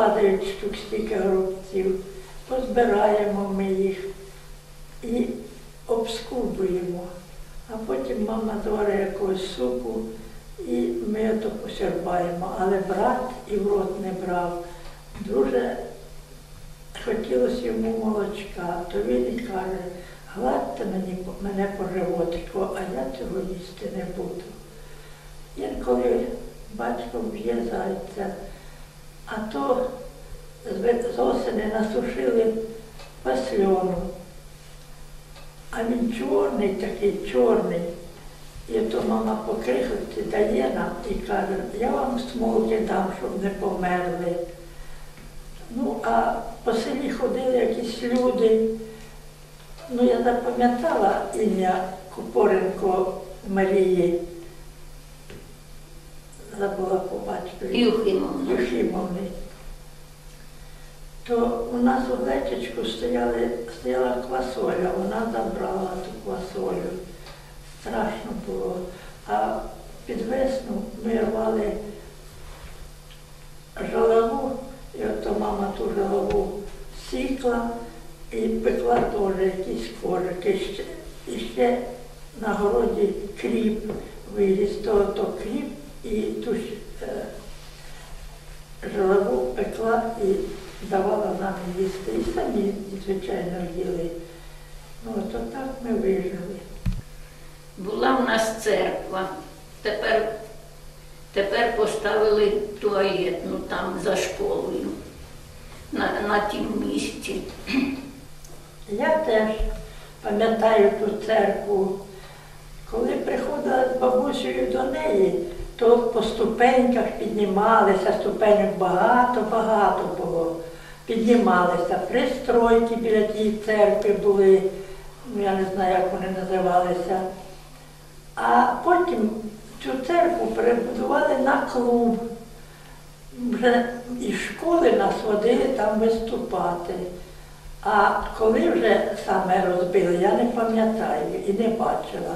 падають штук стільки горобців, позбираємо ми їх і обскубуємо. А потім мама зварить якогось супу і ми то посербаємо. Але брат і в рот не брав. Дуже хотілося йому молочка, то він і каже, гладьте мені, мене по животику, а я цього їсти не буду. Інколи батько б'є зайця, а то з осені насушили пасльону. А він чорний такий, чорний. І то мама по дає нам і каже, я вам смолки дам, щоб не померли. Ну, а по селі ходили якісь люди. Ну, я запам'ятала ім'я Купоренко Марії. Забула по батькові. Юхимовна. Юхімовни. То у нас у глечечку стояли, стояла квасоля, вона забрала ту квасолю. Страшно було. А під весну ми рвали жолову, і ото мама ту жолову сікла і пекла теж якісь корики. І ще на городі кріп виріс, то, то кріп і ту ж, е, пекла і давала нам їсти. І самі, звичайно, їли. Ну, то так ми вижили. Була в нас церква. Тепер, тепер поставили туалет, ну там за школою, на, на тім місці. Я теж пам'ятаю ту церкву. Коли приходила з бабусею до неї, то по ступеньках піднімалися, ступеньок багато-багато було. Піднімалися, пристройки біля тієї церкви були, ну я не знаю, як вони називалися. А потім цю церкву перебудували на клуб. Вже із школи нас водили там виступати. А коли вже саме розбили, я не пам'ятаю і не бачила.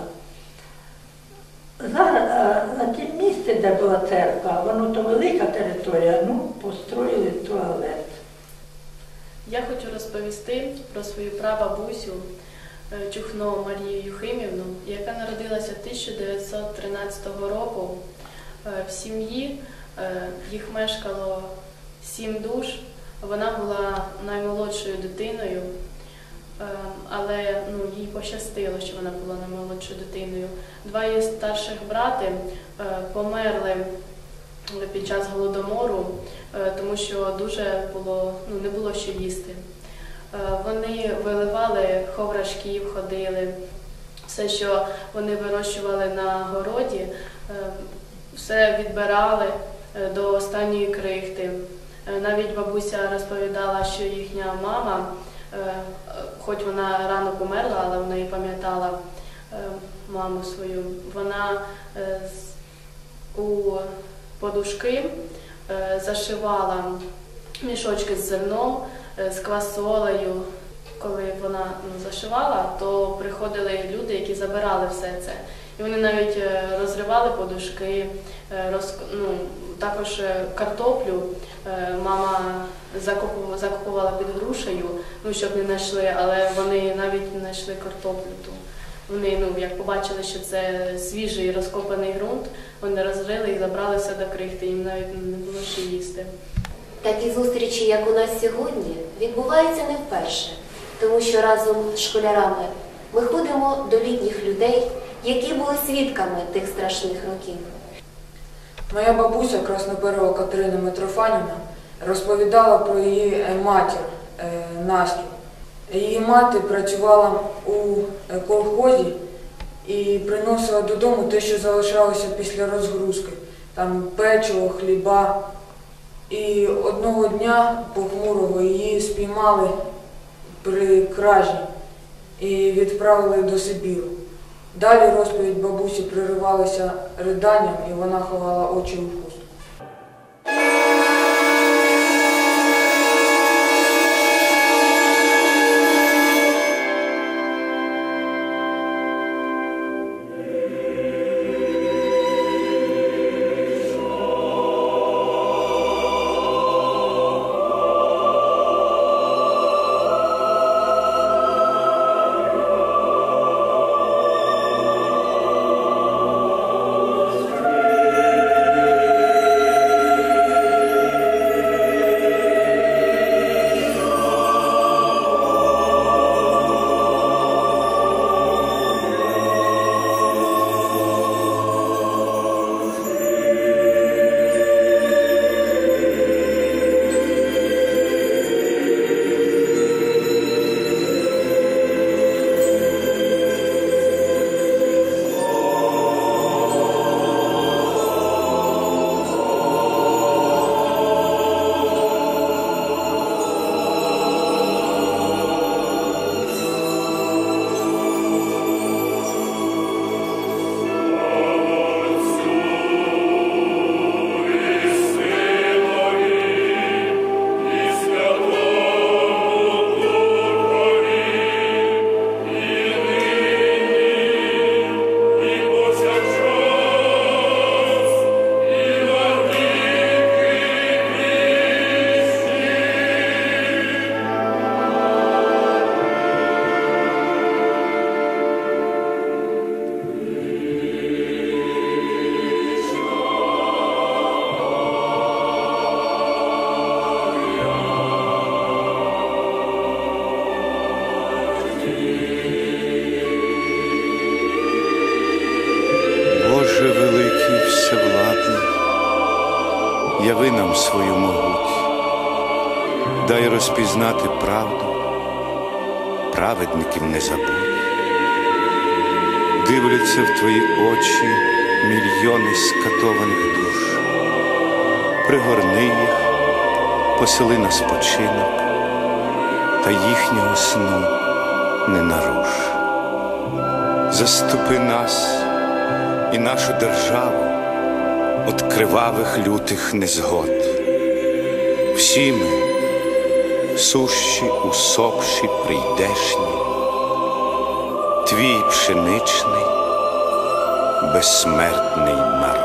Зараз на тім місці, де була церква, воно то велика територія, ну, построїли туалет. Я хочу розповісти про свою прабабусю е, Чухно Марію Юхимівну, яка народилася 1913 року. Е, В сім'ї е, їх мешкало сім душ. Вона була наймолодшою дитиною, але ну, їй пощастило, що вона була наймолодшою дитиною. Два її старших брати е, померли під час голодомору, е, тому що дуже було, ну, не було що їсти. Е, Вони виливали ховрашків, ходили, все, що вони вирощували на городі, е, все відбирали е, до останньої крихти. Е, Навіть бабуся розповідала, що їхня мама, е, е, хоч вона рано померла, але вона і пам'ятала е, маму свою, вона е, у подушки е, зашивала мішочки з зерном, з квасолею. Коли вона ну, зашивала, то приходили люди, які забирали все це. І вони навіть розривали подушки, роз, ну, також е, картоплю е, мама закопу- закопувала під грушею, ну, щоб не знайшли, але вони навіть не знайшли картоплю ту. Вони, ну, як побачили, що це свіжий розкопаний ґрунт, вони розрили і забрали все до крихти, їм навіть не було що їсти. Такі зустрічі, як у нас сьогодні, відбуваються не вперше, тому що разом з школярами ми ходимо до літніх людей, які були свідками тих страшних років. Моя бабуся Красноперова Катерина Митрофанівна розповідала про її е, матір е, Настю. Її мати працювала у е, колхозі і приносила додому те, що залишалося після розгрузки. Там печиво, хліба. І одного дня похмурого її спіймали при кражі і відправили до Сибіру. Далі розповідь бабусі приривалася риданням, і вона ховала очі у хустку. серцевинам свою могуть, дай розпізнати правду, праведників не забудь, дивляться в твої очі мільйони скатованих душ, пригорни їх, посели на спочинок та їхнього сну не наруш. Заступи нас і нашу державу от кривавих лютих незгод. Всі ми, сущі, усопші, прийдешні, твій пшеничний, безсмертний народ.